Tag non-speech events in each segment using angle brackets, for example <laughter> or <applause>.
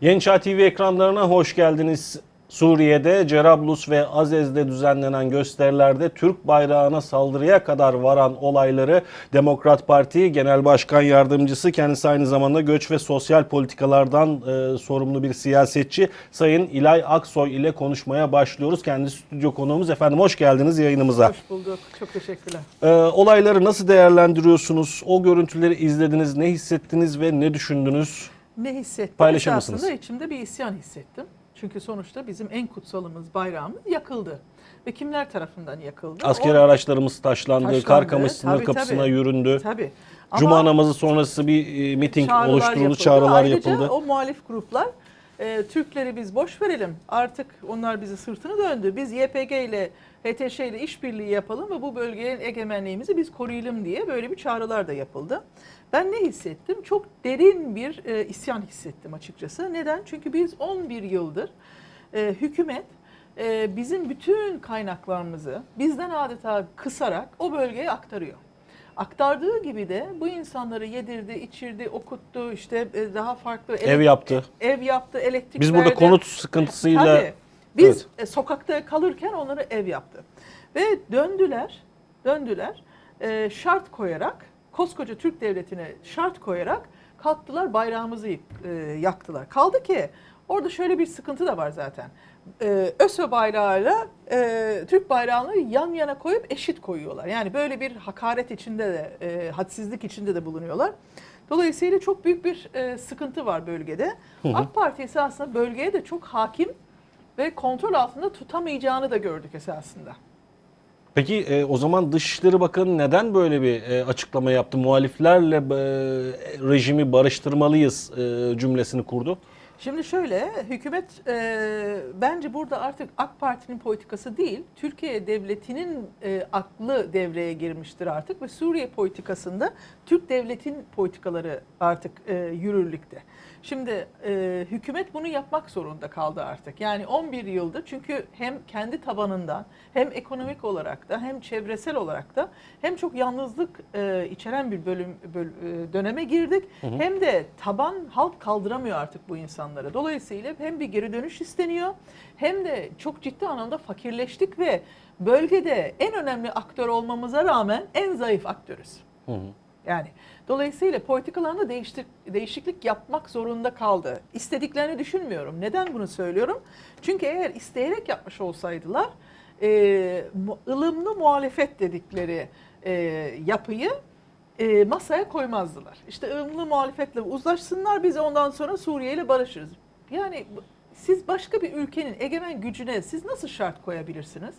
Yeni Çağ TV ekranlarına hoş geldiniz. Suriye'de Cerablus ve Azez'de düzenlenen gösterilerde Türk bayrağına saldırıya kadar varan olayları Demokrat Parti Genel Başkan Yardımcısı kendisi aynı zamanda göç ve sosyal politikalardan e, sorumlu bir siyasetçi Sayın İlay Aksoy ile konuşmaya başlıyoruz. Kendisi stüdyo konuğumuz. Efendim hoş geldiniz yayınımıza. Hoş bulduk. Çok teşekkürler. E, olayları nasıl değerlendiriyorsunuz? O görüntüleri izlediniz, ne hissettiniz ve ne düşündünüz? Ne hissettim? Paylaşır Esasında mısınız? içimde bir isyan hissettim. Çünkü sonuçta bizim en kutsalımız bayrağımız yakıldı. Ve kimler tarafından yakıldı? Askeri O- araçlarımız taşlandı, Taşlandı. Karkamış sınır Tabii, kapısına tabii. yüründü. Tabii. Ama Cuma namazı sonrası bir e, miting çağrılar oluşturuldu, yapıldı. çağrılar Ayrıca yapıldı. o muhalif gruplar e, Türkleri biz boş verelim. Artık onlar bizi sırtını döndü. Biz YPG ile HTŞ ile işbirliği yapalım ve bu bölgenin egemenliğimizi biz koruyalım diye böyle bir çağrılar da yapıldı. Ben ne hissettim? Çok derin bir e, isyan hissettim açıkçası. Neden? Çünkü biz 11 yıldır e, hükümet e, bizim bütün kaynaklarımızı bizden adeta kısarak o bölgeye aktarıyor. Aktardığı gibi de bu insanları yedirdi, içirdi, okuttu, işte e, daha farklı Ev yaptı. ev yaptı, elektrik Biz burada verdi. konut sıkıntısıyla Tabii. Biz Evet. e, sokakta kalırken onları ev yaptı. Ve döndüler, döndüler e, şart koyarak, koskoca Türk devletine şart koyarak kalktılar bayrağımızı e, yaktılar. Kaldı ki orada şöyle bir sıkıntı da var zaten. E, ÖSO bayrağıyla e, Türk bayrağını yan yana koyup eşit koyuyorlar. Yani böyle bir hakaret içinde de, e, hadsizlik içinde de bulunuyorlar. Dolayısıyla çok büyük bir e, sıkıntı var bölgede. AK Parti esasında bölgeye de çok hakim ve kontrol altında tutamayacağını da gördük esasında. Peki e, o zaman Dışişleri Bakanı neden böyle bir e, açıklama yaptı? Muhaliflerle e, rejimi barıştırmalıyız e, cümlesini kurdu. Şimdi şöyle, hükümet e, bence burada artık AK Parti'nin politikası değil, Türkiye devletinin e, aklı devreye girmiştir artık ve Suriye politikasında Türk devletin politikaları artık e, yürürlükte. Şimdi e, hükümet bunu yapmak zorunda kaldı artık. Yani 11 yıldır çünkü hem kendi tabanından hem ekonomik olarak da hem çevresel olarak da hem çok yalnızlık e, içeren bir bölüm böl- e, döneme girdik hem de taban halk kaldıramıyor artık bu insanları. Dolayısıyla hem bir geri dönüş isteniyor hem de çok ciddi anlamda fakirleştik ve bölgede en önemli aktör olmamıza rağmen en zayıf aktörüz. Yani dolayısıyla politikalarında değiştir, değişiklik yapmak zorunda kaldı. İstediklerini düşünmüyorum. Neden bunu söylüyorum? Çünkü eğer isteyerek yapmış olsaydılar e, ılımlı muhalefet dedikleri e, yapıyı e, masaya koymazdılar. İşte ılımlı muhalefetle uzlaşsınlar biz ondan sonra Suriye ile barışırız. Yani siz başka bir ülkenin egemen gücüne siz nasıl şart koyabilirsiniz?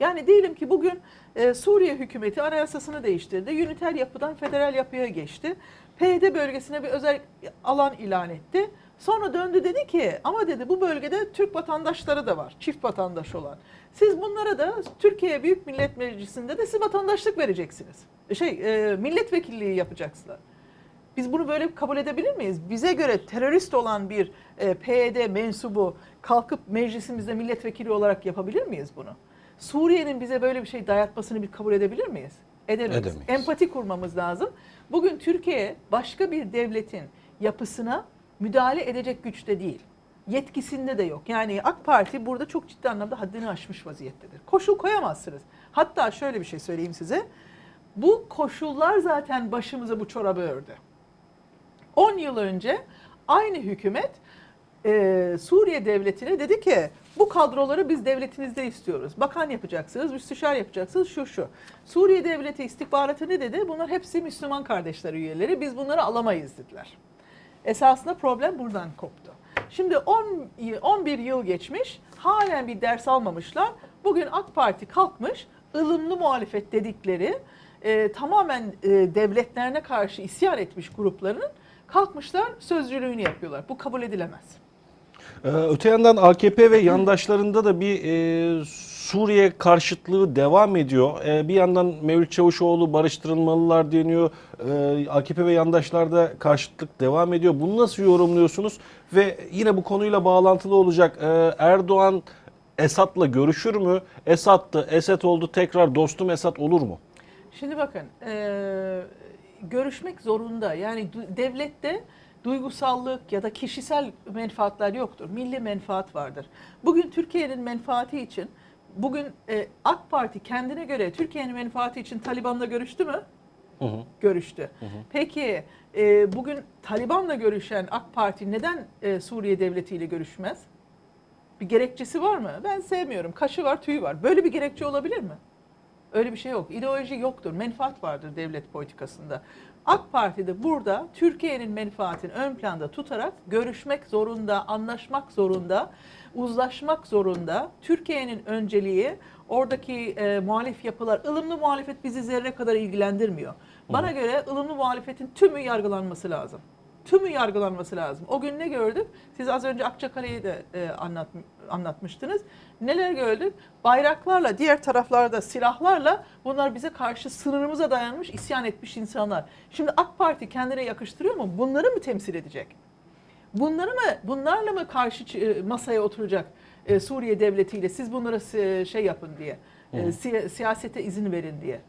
Yani diyelim ki bugün e, Suriye hükümeti anayasasını değiştirdi. Üniter yapıdan federal yapıya geçti. PYD bölgesine bir özel alan ilan etti. Sonra döndü dedi ki ama dedi bu bölgede Türk vatandaşları da var. Çift vatandaş olan. Siz bunlara da Türkiye Büyük Millet Meclisi'nde de siz vatandaşlık vereceksiniz. Şey e, milletvekilliği yapacaksınız. Biz bunu böyle kabul edebilir miyiz? Bize göre terörist olan bir e, PYD mensubu kalkıp meclisimizde milletvekili olarak yapabilir miyiz bunu? Suriye'nin bize böyle bir şey dayatmasını bir kabul edebilir miyiz? Edemeyiz. Edemeyiz. Empati kurmamız lazım. Bugün Türkiye başka bir devletin yapısına müdahale edecek güçte değil. Yetkisinde de yok. Yani AK Parti burada çok ciddi anlamda haddini aşmış vaziyettedir. Koşul koyamazsınız. Hatta şöyle bir şey söyleyeyim size. Bu koşullar zaten başımıza bu çorabı ördü. 10 yıl önce aynı hükümet e, Suriye devletine dedi ki bu kadroları biz devletinizde istiyoruz. Bakan yapacaksınız, müsteşar yapacaksınız, şu şu. Suriye devleti istihbaratı ne dedi? Bunlar hepsi Müslüman kardeşler üyeleri. Biz bunları alamayız dediler. Esasında problem buradan koptu. Şimdi 10, y- 11 yıl geçmiş, halen bir ders almamışlar. Bugün AK Parti kalkmış, ılımlı muhalefet dedikleri e, tamamen e, devletlerine karşı isyan etmiş grupların kalkmışlar sözcülüğünü yapıyorlar. Bu kabul edilemez. Ee, öte yandan AKP ve yandaşlarında da bir e, Suriye karşıtlığı devam ediyor. E, bir yandan Mevlüt Çavuşoğlu barıştırılmalılar deniyor. E, AKP ve yandaşlarda karşıtlık devam ediyor. Bunu nasıl yorumluyorsunuz? Ve yine bu konuyla bağlantılı olacak. E, Erdoğan Esad'la görüşür mü? Esad da Esed oldu tekrar dostum Esad olur mu? Şimdi bakın eee, görüşmek zorunda. Yani devlette duygusallık ya da kişisel menfaatler yoktur. Milli menfaat vardır. Bugün Türkiye'nin menfaati için bugün e, AK Parti kendine göre Türkiye'nin menfaati için Taliban'la görüştü mü? Hı hı. Görüştü. Peki e, bugün Taliban'la görüşen AK Parti neden e, Suriye devletiyle görüşmez? Bir gerekçesi var mı? Ben sevmiyorum. Kaşı var, tüyü var. Böyle bir gerekçe olabilir mi? Öyle bir şey yok. İdeoloji yoktur. Menfaat vardır devlet politikasında. AK Parti de burada Türkiye'nin menfaatini ön planda tutarak görüşmek zorunda, anlaşmak zorunda, uzlaşmak zorunda. Türkiye'nin önceliği oradaki e, muhalif yapılar, ılımlı muhalefet bizi zerre kadar ilgilendirmiyor. Bana göre ılımlı muhalefetin tümü yargılanması lazım. Tümü yargılanması lazım. O gün ne gördük? Siz az önce Akçakale'yi de e, anlat, anlatmıştınız. Neler gördük? Bayraklarla, diğer taraflarda silahlarla bunlar bize karşı sınırımıza dayanmış, isyan etmiş insanlar. Şimdi AK Parti kendine yakıştırıyor mu? Bunları mı temsil edecek? Bunları mı, bunlarla mı karşı e, masaya oturacak e, Suriye devletiyle? Siz bunlara si- şey yapın diye, e, siya- siyasete izin verin diye.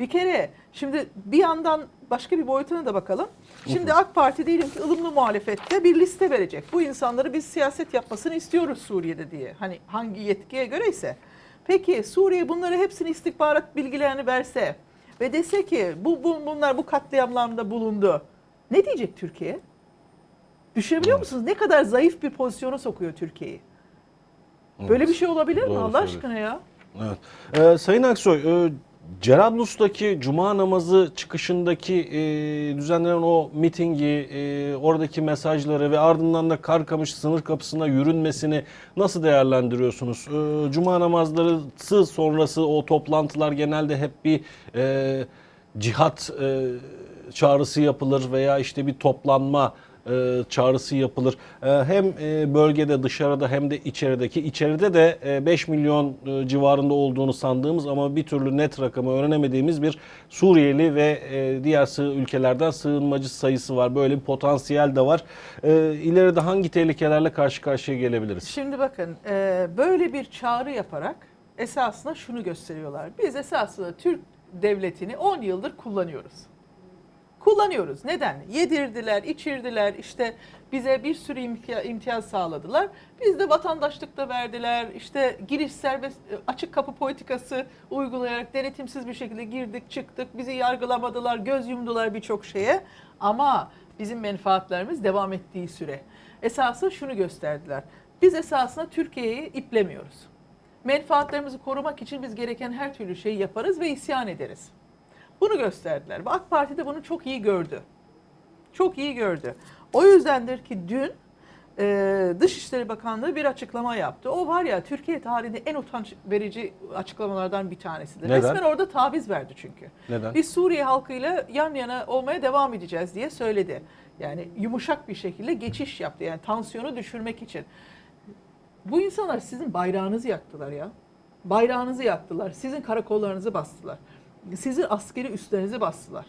Bir kere şimdi bir yandan başka bir boyutuna da bakalım. Şimdi AK Parti diyelim ki ılımlı muhalefette bir liste verecek. Bu insanları biz siyaset yapmasını istiyoruz Suriye'de diye. Hani hangi yetkiye göre ise. Peki Suriye bunları hepsini istihbarat bilgilerini verse ve dese ki bu, bu bunlar bu katliamlarında bulundu. Ne diyecek Türkiye? Düşünebiliyor musunuz? Ne kadar zayıf bir pozisyona sokuyor Türkiye'yi. Böyle bir şey olabilir mi Doğru Allah söylüyorsun. aşkına ya? Evet. Ee, Sayın Aksoy, e, Cerablus'taki Cuma namazı çıkışındaki e, düzenlenen o mitingi, e, oradaki mesajları ve ardından da Karkamış sınır kapısına yürünmesini nasıl değerlendiriyorsunuz? E, Cuma namazları sonrası o toplantılar genelde hep bir e, cihat e, çağrısı yapılır veya işte bir toplanma e, çağrısı yapılır. E, hem e, bölgede dışarıda hem de içerideki içeride de e, 5 milyon e, civarında olduğunu sandığımız ama bir türlü net rakamı öğrenemediğimiz bir Suriyeli ve e, diğer sığ ülkelerden sığınmacı sayısı var. Böyle bir potansiyel de var. E, ileride hangi tehlikelerle karşı karşıya gelebiliriz? Şimdi bakın e, böyle bir çağrı yaparak esasında şunu gösteriyorlar. Biz esasında Türk devletini 10 yıldır kullanıyoruz. Kullanıyoruz. Neden? Yedirdiler, içirdiler, işte bize bir sürü imtiyaz sağladılar. Biz de vatandaşlık da verdiler. İşte giriş serbest, açık kapı politikası uygulayarak denetimsiz bir şekilde girdik, çıktık. Bizi yargılamadılar, göz yumdular birçok şeye. Ama bizim menfaatlerimiz devam ettiği süre. Esası şunu gösterdiler. Biz esasında Türkiye'yi iplemiyoruz. Menfaatlerimizi korumak için biz gereken her türlü şeyi yaparız ve isyan ederiz. Bunu gösterdiler. Ve AK Parti de bunu çok iyi gördü. Çok iyi gördü. O yüzdendir ki dün e, Dışişleri Bakanlığı bir açıklama yaptı. O var ya Türkiye tarihinde en utanç verici açıklamalardan bir tanesidir. Neden? Resmen orada taviz verdi çünkü. Neden? Biz Suriye halkıyla yan yana olmaya devam edeceğiz diye söyledi. Yani yumuşak bir şekilde geçiş yaptı. Yani tansiyonu düşürmek için. Bu insanlar sizin bayrağınızı yaktılar ya. Bayrağınızı yaktılar. Sizin karakollarınızı bastılar. Sizin askeri üslerinizi bastılar.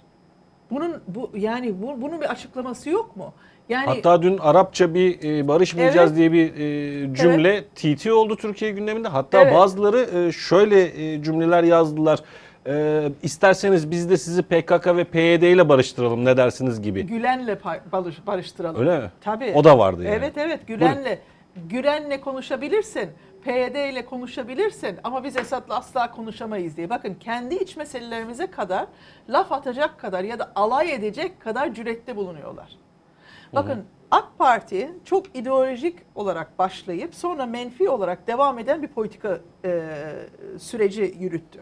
Bunun bu yani bu, bunun bir açıklaması yok mu? Yani Hatta dün Arapça bir e, barışmayacağız Evet. diye bir e, cümle TT oldu Türkiye gündeminde. Hatta Evet. bazıları e, şöyle e, cümleler yazdılar. E, isterseniz biz de sizi PKK ve PYD ile barıştıralım ne dersiniz gibi. Gülen'le barış- barıştıralım. Öyle mi? Tabii. O da vardı yani. Evet evet Gülen'le Gülen'le konuşabilirsin. PYD ile konuşabilirsin ama biz Esad'la asla konuşamayız diye. Bakın kendi iç meselelerimize kadar laf atacak kadar ya da alay edecek kadar cürette bulunuyorlar. Bakın AK Parti çok ideolojik olarak başlayıp sonra menfi olarak devam eden bir politika e, süreci yürüttü.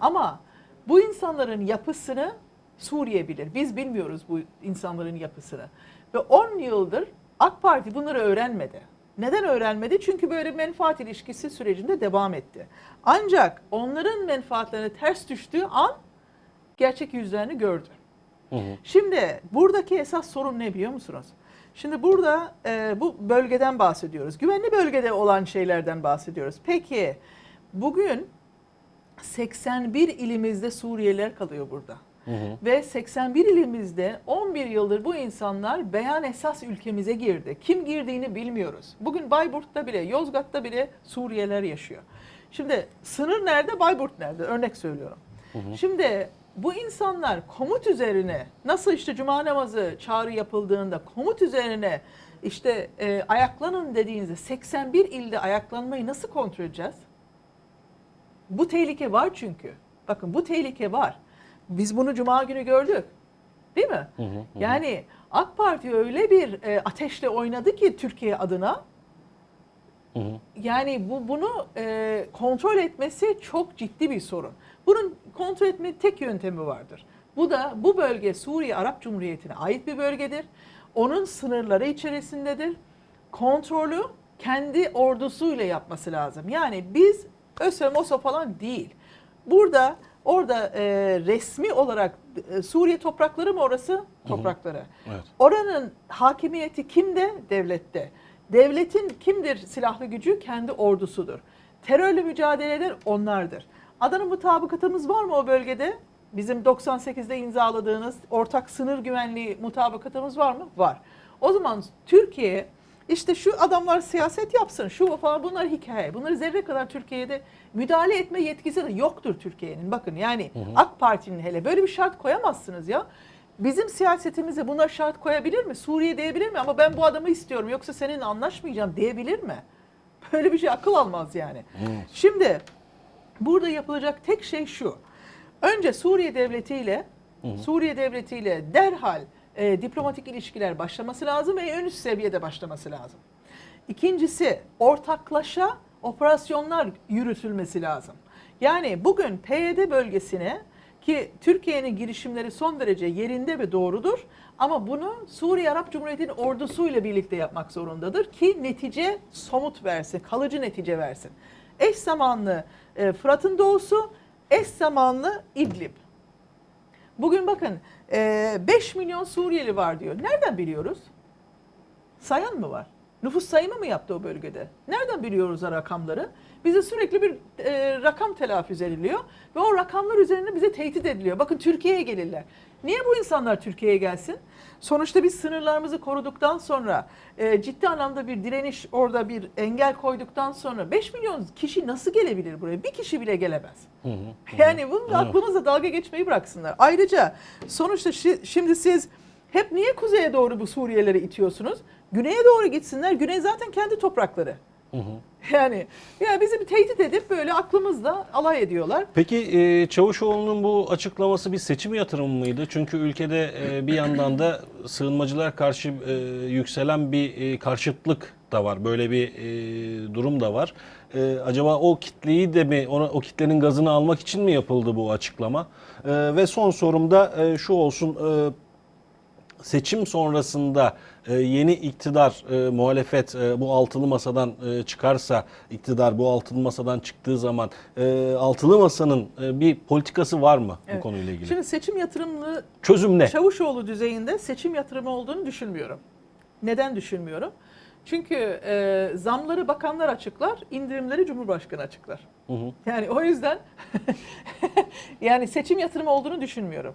Ama bu insanların yapısını Suriye bilir. Biz bilmiyoruz bu insanların yapısını. Ve 10 yıldır AK Parti bunları öğrenmedi. Neden öğrenmedi? Çünkü böyle menfaat ilişkisi sürecinde devam etti. Ancak onların menfaatlerine ters düştüğü an gerçek yüzlerini gördü. Hı hı. Şimdi buradaki esas sorun ne biliyor musunuz? Şimdi burada e, bu bölgeden bahsediyoruz. Güvenli bölgede olan şeylerden bahsediyoruz. Peki bugün 81 ilimizde Suriyeliler kalıyor burada. Hı hı. Ve 81 ilimizde 11 yıldır bu insanlar beyan esas ülkemize girdi. Kim girdiğini bilmiyoruz. Bugün Bayburt'ta bile, Yozgat'ta bile Suriyeliler yaşıyor. Şimdi sınır nerede, Bayburt nerede? Örnek söylüyorum. Şimdi bu insanlar komut üzerine nasıl işte cuma namazı çağrı yapıldığında komut üzerine işte e, ayaklanın dediğinizde 81 ilde ayaklanmayı nasıl kontrol edeceğiz? Bu tehlike var çünkü. Bakın bu tehlike var. Biz bunu cuma günü gördük. Değil mi? Yani AK Parti öyle bir e, ateşle oynadı ki Türkiye adına. Yani bu bunu e, kontrol etmesi çok ciddi bir sorun. Bunun kontrol etme tek yöntemi vardır. Bu da bu bölge Suriye Arap Cumhuriyeti'ne ait bir bölgedir. Onun sınırları içerisindedir. Kontrolü kendi ordusuyla yapması lazım. Yani biz ÖSO MOSO falan değil. Burada orada e, resmi olarak e, Suriye toprakları mı orası? Toprakları. Evet. Oranın hakimiyeti kimde? Devlette. Devletin kimdir silahlı gücü? Kendi ordusudur. Terörle mücadele eden onlardır. Adana mutabakatımız var mı o bölgede? Bizim 98'de imzaladığınız ortak sınır güvenliği mutabakatımız var mı? Var. O zaman Türkiye işte şu adamlar siyaset yapsın, şu falan bunlar hikaye. Bunları zerre kadar Türkiye'de müdahale etme yetkisi de yoktur Türkiye'nin. Bakın yani AK Parti'nin hele böyle bir şart koyamazsınız ya. Bizim siyasetimize buna şart koyabilir mi? Suriye diyebilir mi? Ama ben bu adamı istiyorum yoksa seninle anlaşmayacağım diyebilir mi? <laughs> Böyle bir şey akıl almaz yani. Şimdi burada yapılacak tek şey şu. Önce Suriye devletiyle Suriye devletiyle derhal e, diplomatik ilişkiler başlaması lazım ve en üst seviyede başlaması lazım. İkincisi ortaklaşa operasyonlar yürütülmesi lazım. Yani bugün PYD bölgesine ki Türkiye'nin girişimleri son derece yerinde ve doğrudur ama bunu Suriye Arap Cumhuriyeti'nin ordusuyla birlikte yapmak zorundadır ki netice somut versin, kalıcı netice versin. Eş zamanlı e, Fırat'ın doğusu, eş zamanlı İdlib. Bugün bakın e, 5 milyon Suriyeli var diyor. Nereden biliyoruz? Sayan mı var? Nüfus sayımı mı yaptı o bölgede? Nereden biliyoruz o rakamları? Bize sürekli bir e, rakam telaffuz ediliyor ve o rakamlar üzerine bize tehdit ediliyor. Bakın Türkiye'ye gelirler. Niye bu insanlar Türkiye'ye gelsin? Sonuçta biz sınırlarımızı koruduktan sonra e, ciddi anlamda bir direniş orada bir engel koyduktan sonra 5 milyon kişi nasıl gelebilir buraya? Bir kişi bile gelemez. Yani bunu Evet. aklımızda dalga geçmeyi bıraksınlar. Ayrıca sonuçta şi- şimdi siz hep niye kuzeye doğru bu Suriyelileri itiyorsunuz? Güneye doğru gitsinler. Güney zaten kendi toprakları. Yani ya bizi bir tehdit edip böyle aklımızla alay ediyorlar. Peki e, Çavuşoğlu'nun bu açıklaması bir seçim yatırımı mıydı? Çünkü ülkede e, bir yandan da sığınmacılar karşı e, yükselen bir e, karşıtlık da var. Böyle bir e, durum da var. E, acaba o kitleyi de mi, ona, o kitlenin gazını almak için mi yapıldı bu açıklama? E, ve son sorum da e, şu olsun. E, seçim sonrasında e, yeni iktidar, e, muhalefet e, bu altılı masadan e, çıkarsa, iktidar bu altılı masadan çıktığı zaman e, altılı masanın e, bir politikası var mı bu Evet. konuyla ilgili? Şimdi seçim yatırımlı Çözüm ne? Çavuşoğlu düzeyinde seçim yatırımı olduğunu düşünmüyorum. Neden düşünmüyorum? Çünkü e, zamları bakanlar açıklar, indirimleri Cumhurbaşkanı açıklar. Hı hı. Yani o yüzden <laughs> yani seçim yatırımı olduğunu düşünmüyorum.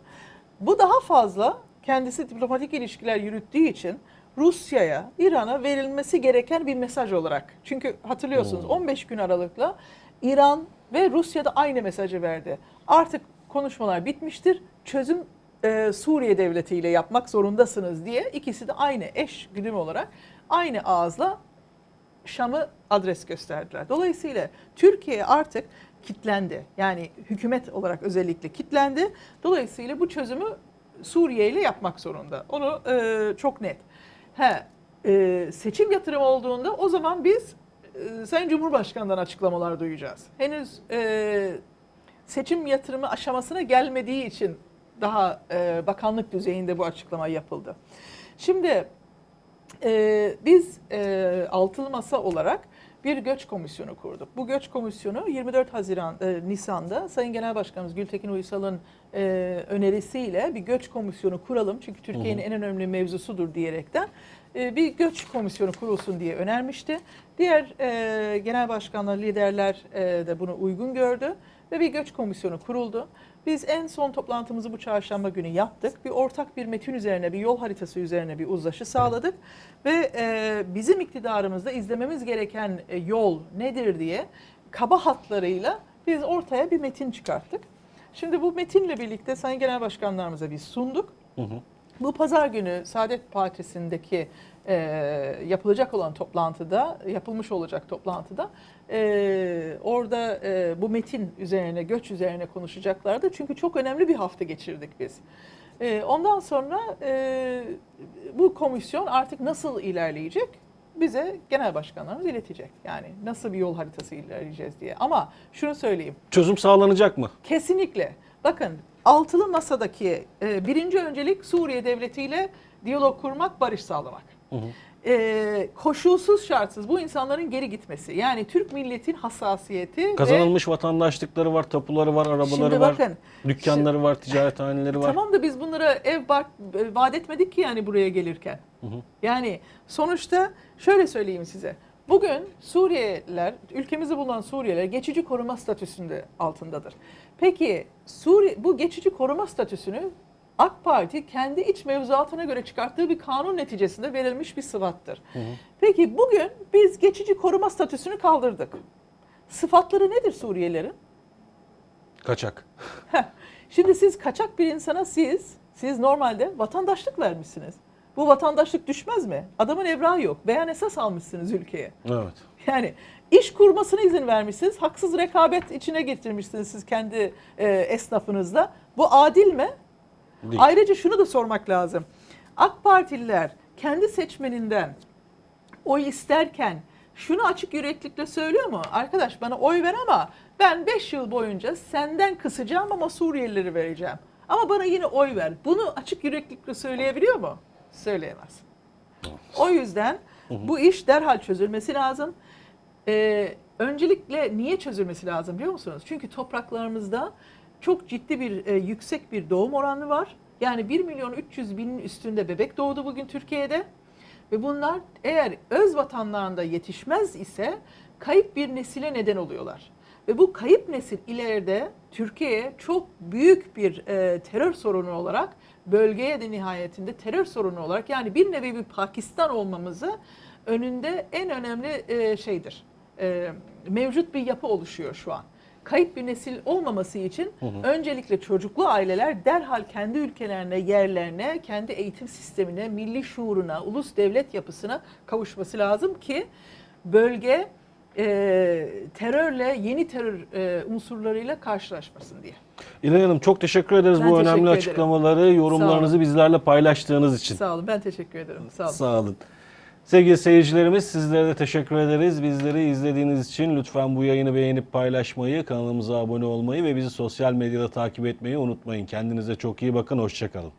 Bu daha fazla kendisi diplomatik ilişkiler yürüttüğü için Rusya'ya, İran'a verilmesi gereken bir mesaj olarak. Çünkü hatırlıyorsunuz 15 gün aralıkla İran ve Rusya da aynı mesajı verdi. Artık konuşmalar bitmiştir. Çözüm e, Suriye devletiyle yapmak zorundasınız diye ikisi de aynı eş güdüm olarak aynı ağızla Şam'ı adres gösterdiler. Dolayısıyla Türkiye artık kitlendi. Yani hükümet olarak özellikle kitlendi. Dolayısıyla bu çözümü Suriye ile yapmak zorunda. Onu e, çok net. He, e, seçim yatırımı olduğunda o zaman biz e, Sayın Cumhurbaşkanı'ndan açıklamalar duyacağız. Henüz e, seçim yatırımı aşamasına gelmediği için daha e, bakanlık düzeyinde bu açıklama yapıldı. Şimdi ee, biz e, altılı masa olarak bir göç komisyonu kurduk. Bu göç komisyonu 24 Haziran e, Nisan'da Sayın Genel Başkanımız Gültekin Uysal'ın e, önerisiyle bir göç komisyonu kuralım. Çünkü Türkiye'nin en önemli mevzusudur diyerekten e, bir göç komisyonu kurulsun diye önermişti. Diğer e, genel başkanlar, liderler e, de bunu uygun gördü ve bir göç komisyonu kuruldu. Biz en son toplantımızı bu çarşamba günü yaptık. Bir ortak bir metin üzerine, bir yol haritası üzerine bir uzlaşı sağladık. Ve e, bizim iktidarımızda izlememiz gereken e, yol nedir diye kaba hatlarıyla biz ortaya bir metin çıkarttık. Şimdi bu metinle birlikte Sayın Genel Başkanlarımıza biz sunduk. Hı hı. Bu pazar günü Saadet Partisi'ndeki e, yapılacak olan toplantıda, yapılmış olacak toplantıda e, orada e, bu metin üzerine, göç üzerine konuşacaklardı. Çünkü çok önemli bir hafta geçirdik biz. E, ondan sonra e, bu komisyon artık nasıl ilerleyecek? Bize genel başkanlarımız iletecek. Yani nasıl bir yol haritası ilerleyeceğiz diye. Ama şunu söyleyeyim. Çözüm sağlanacak mı? Kesinlikle. Bakın altılı masadaki e, birinci öncelik Suriye devletiyle diyalog kurmak, barış sağlamak. Hı hı. E, koşulsuz şartsız bu insanların geri gitmesi. Yani Türk milletin hassasiyeti ve Kazanılmış vatandaşlıkları var, tapuları var, arabaları Şimdi var, bakın, dükkanları var, ticarethaneleri var. Tamam da biz bunlara ev bar, e, vaat etmedik ki yani buraya gelirken. hı. Yani sonuçta şöyle söyleyeyim size. Bugün Suriyeliler, ülkemizde bulunan Suriyeliler geçici koruma statüsünde altındadır. Peki Suriye bu geçici koruma statüsünü AK Parti kendi iç mevzuatına göre çıkarttığı bir kanun neticesinde verilmiş bir sıfattır. Peki bugün biz geçici koruma statüsünü kaldırdık. Sıfatları nedir Suriyelilerin? Kaçak. Şimdi siz kaçak bir insana siz, siz normalde vatandaşlık vermişsiniz. Bu vatandaşlık düşmez mi? Adamın evrağı yok. Beyan esas almışsınız ülkeye. Evet. Yani iş kurmasına izin vermişsiniz. Haksız rekabet içine getirmişsiniz siz kendi e, esnafınızla. Bu adil mi? Değil. Ayrıca şunu da sormak lazım. AK Partililer kendi seçmeninden oy isterken şunu açık yüreklikle söylüyor mu? Arkadaş bana oy ver ama ben 5 yıl boyunca senden kısacağım ama Suriyelileri vereceğim. Ama bana yine oy ver. Bunu açık yüreklikle söyleyebiliyor mu? Söyleyemez. O yüzden bu iş derhal çözülmesi lazım. Ee, öncelikle niye çözülmesi lazım biliyor musunuz? Çünkü topraklarımızda çok ciddi bir e, yüksek bir doğum oranı var. Yani 1 milyon 300 binin üstünde bebek doğdu bugün Türkiye'de. Ve bunlar eğer öz vatanlarında yetişmez ise kayıp bir nesile neden oluyorlar. Ve bu kayıp nesil ileride Türkiye'ye çok büyük bir e, terör sorunu olarak bölgeye de nihayetinde terör sorunu olarak yani bir nevi bir Pakistan olmamızı önünde en önemli e, şeydir. E, mevcut bir yapı oluşuyor şu an. Kayıp bir nesil olmaması için öncelikle çocuklu aileler derhal kendi ülkelerine, yerlerine, kendi eğitim sistemine, milli şuuruna, ulus devlet yapısına kavuşması lazım ki bölge e, terörle, yeni terör e, unsurlarıyla karşılaşmasın diye. İlhan Hanım çok teşekkür ederiz Ben bu teşekkür önemli ederim. açıklamaları, yorumlarınızı bizlerle paylaştığınız için. Sağ olun, ben teşekkür ederim. Sağ olun. Sağ olun. Sevgili seyircilerimiz sizlere de teşekkür ederiz. Bizleri izlediğiniz için lütfen bu yayını beğenip paylaşmayı, kanalımıza abone olmayı ve bizi sosyal medyada takip etmeyi unutmayın. Kendinize çok iyi bakın, hoşçakalın.